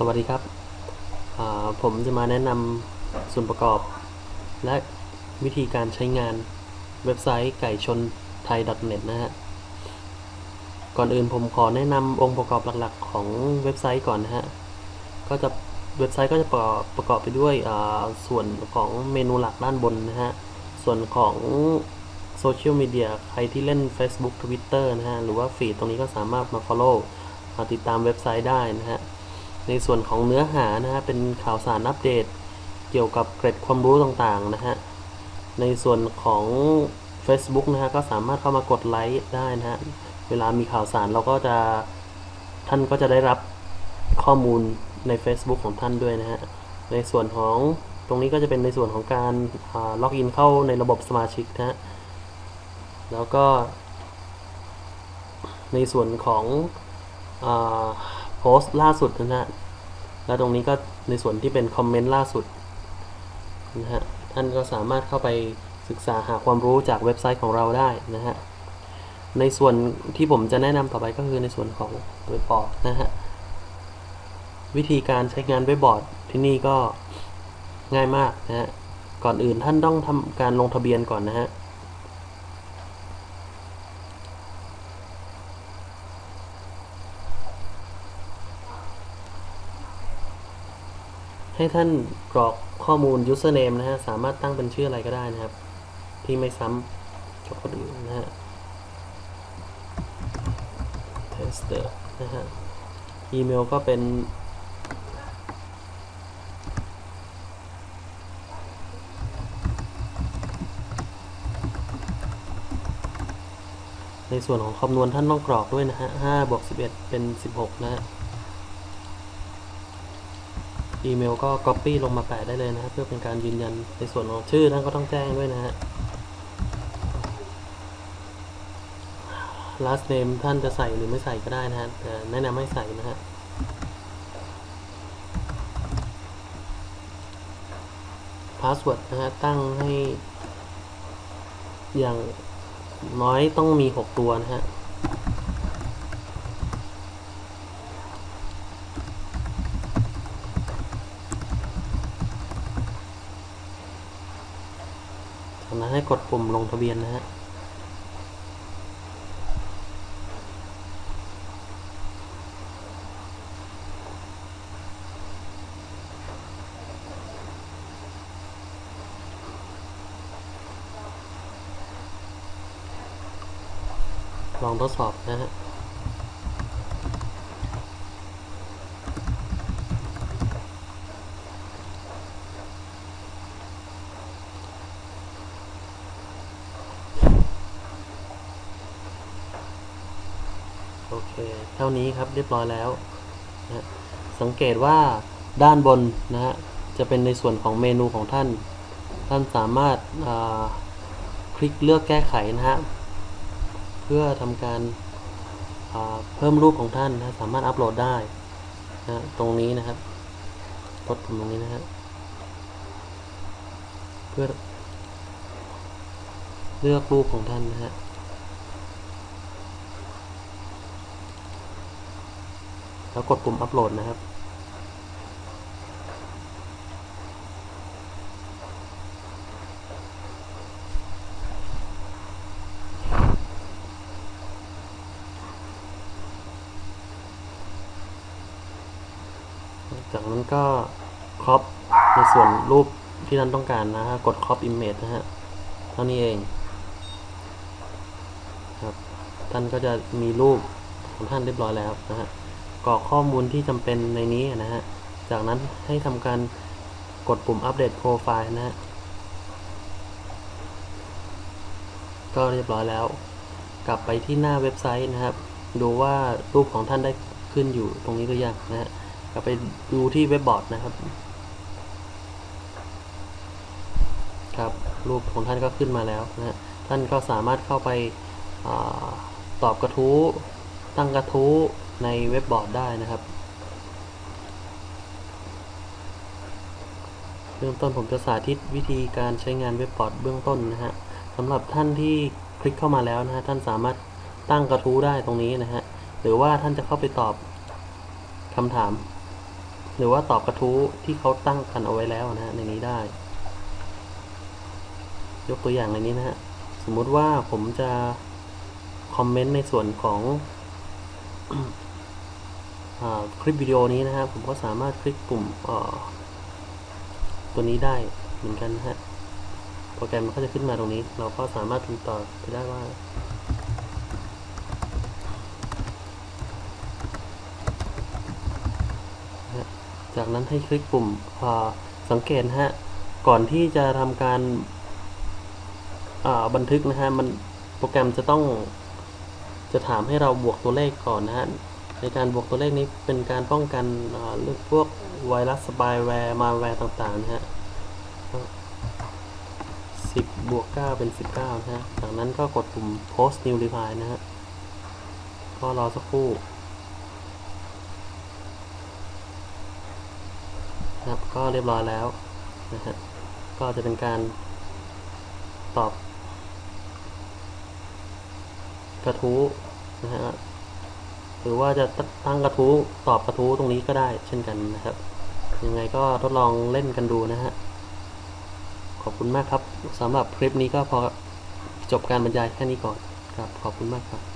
สวัสดีครับ ผมจะมาแนะนำส่วนประกอบ และวิธีการใช้งานเว็บไซต์ไก่ชนไทย .net นะฮะ ก่อนอื่นผมขอแนะนำองค์ประกอบหลักๆ ของเว็บไซต์ก่อนนะฮะ ก็จะเว็บไซต์ก็จะประกอบประกอบไปด้วยส่วนของเมนูหลักด้านบนนะฮะ ส่วนของโซเชียลมีเดียใครที่เล่น Facebook Twitter นะฮะ หรือว่าฟีดตรงนี้ก็สามารถมา follow มาติดตามเว็บไซต์ได้นะฮะ ในส่วนของเนื้อหานะฮะเป็นข่าวสารอัปเดต เกี่ยวกับเกร็ดความรู้ต่างๆนะฮะในส่วนของ Facebook นะฮะก็สามารถเข้ามากดไลค์ได้นะฮะเวลามีข่าวสารเราก็จะท่านก็จะได้รับข้อมูลใน Facebook ของท่านด้วยนะฮะในส่วนของตรงนี้ก็จะเป็นในส่วนของการล็อกอินเข้าในระบบสมาชิกนะฮะแล้วก็ ในส่วนของ โพสต์ล่าสุดนะฮะ และตรงนี้ก็ในส่วนที่เป็นคอมเมนต์ล่าสุดนะฮะ ท่านก็สามารถเข้าไปศึกษาหาความรู้จากเว็บไซต์ของเราได้นะฮะ ในส่วนที่ผมจะแนะนำต่อไปก็คือในส่วนของเว็บบอร์ดนะฮะ วิธีการใช้งานเว็บบอร์ดที่นี่ก็ง่ายมากนะฮะ ก่อนอื่นท่านต้องทำการลงทะเบียนก่อนนะฮะ ให้ท่านกรอกข้อมูล username นะฮะ สามารถตั้งเป็นชื่ออะไรก็ได้นะครับ ที่ไม่ซ้ำกับคนอื่นนะฮะ tester นะฮะ อีเมลก็เป็น ในส่วนของคำนวณท่านต้องกรอกด้วยนะฮะ5บวก11 เป็น 16 นะฮะ อีเมลก็ Copy ลงมาแปะได้เลยนะครับ เพื่อเป็นการยืนยันในส่วนของชื่อท่านก็ต้องแจ้งด้วยนะฮะ last name ท่านจะใส่หรือไม่ใส่ก็ได้นะฮะแต่แนะนำให้ใส่นะฮะ password นะฮะตั้งให้อย่างน้อยต้องมี 6 ตัวนะฮะ จากนั้นให้กดปุ่มลงทะเบียนนะฮะลองทดสอบนะฮะ เค เท่านี้ครับเรียบร้อยแล้วนะสังเกตว่าด้านบนนะฮะจะเป็นในส่วนของเมนูของท่าน ท่านสามารถาคลิกเลือกแก้ไขนะฮะเพื่อทำการาเพิ่มรูปของท่านนะสามารถอัปโหลดได้นะตรงนี้นะครับกดปุ่มตรงนี้นะฮะเพื่อเลือกรูปของท่านนะฮะ แล้วกดปุ่มอัปโหลดนะครับ จากนั้นก็ครอปในส่วนรูปที่ท่านต้องการนะฮะกดครอปอิมเมจนะฮะเท่านี้เองครับท่านก็จะมีรูปของท่านเรียบร้อยแล้วนะฮะ รอกข้อมูลที่จำเป็นในนี้นะฮะ จากนั้นให้ทำการกดปุ่มอัปเดตโปรไฟล์นะฮะ ก็เรียบร้อยแล้ว กลับไปที่หน้าเว็บไซต์นะครับ ดูว่ารูปของท่านได้ขึ้นอยู่ตรงนี้หรือยังนะฮะ กลับไปดูที่เว็บบอร์ดนะครับ ครับ รูปของท่านก็ขึ้นมาแล้วนะฮะ ท่านก็สามารถเข้าไปอตอบกระทู้ ตั้งกระทู้ ในเว็บบอร์ดได้นะครับ เริ่มต้นผมจะสาธิตวิธีการใช้งานเว็บบอร์ดเบื้องต้นนะฮะสำหรับท่านที่คลิกเข้ามาแล้วนะฮะท่านสามารถตั้งกระทู้ได้ตรงนี้นะฮะหรือว่าท่านจะเข้าไปตอบคำถาม หรือว่าตอบกระทู้ที่เขาตั้งกันเอาไว้แล้วนะฮะในนี้ได้ ยกตัวอย่างในนี้นะฮะสมมุติว่าผมจะคอมเมนต์ในส่วนของ คลิปวิดีโอนี้นะฮะผมก็สามารถคลิกปุ่มตัวนี้ได้เหมือนกันนะฮะโปรแกรมมันก็จะขึ้นมาตรงนี้ เราก็สามารถพิมพ์ต่อไปได้ว่าจากนั้นให้คลิกปุ่มสังเกตนะฮะ ก่อนที่จะทำการบันทึกนะฮะ มันโปรแกรมจะต้องจะถามให้เราบวกตัวเลขก่อนนะฮะ ในการบวกตัวเลขนี้เป็นการป้องกันเรื่องพวกไวรัสสปายแวร์มาแวร์ต่างๆนะฮะ10 บวก 9 เป็น 19 นะฮะ จากนั้นก็กดปุ่ม post new reply นะฮะ ก็รอสักครู่นะครับก็เรียบร้อยแล้วนะฮะ ก็จะเป็นการตอบกระทู้นะฮะ รือว่าจะตั้งกระทู้ตอบกระทู้ตรงนี้ก็ได้เช่นกันนะครับ ยังไงก็ทดลองเล่นกันดูนะฮะ ขอบคุณมากครับสำหรับคลิปนี้ก็พอจบการบรรยายแค่นี้ก่อนครับขอบคุณมากครับ